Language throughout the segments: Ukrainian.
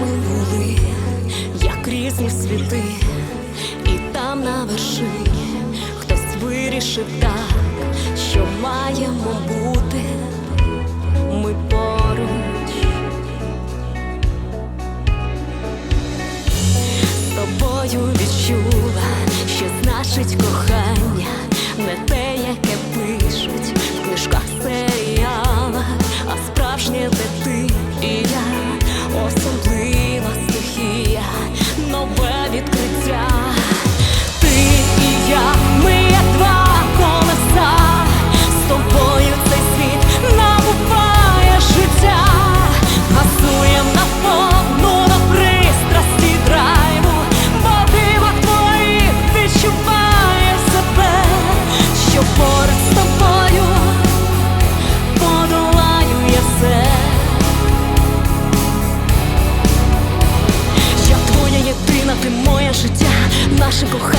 Ми були, як різні світи, і там на вершині хтось вирішив так, що маємо бути ми поруч. Тобою відчула, що значить кохання. не те. 是个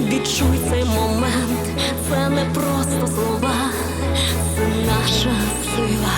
Відчуй цей момент, це не просто слова, це наша сила.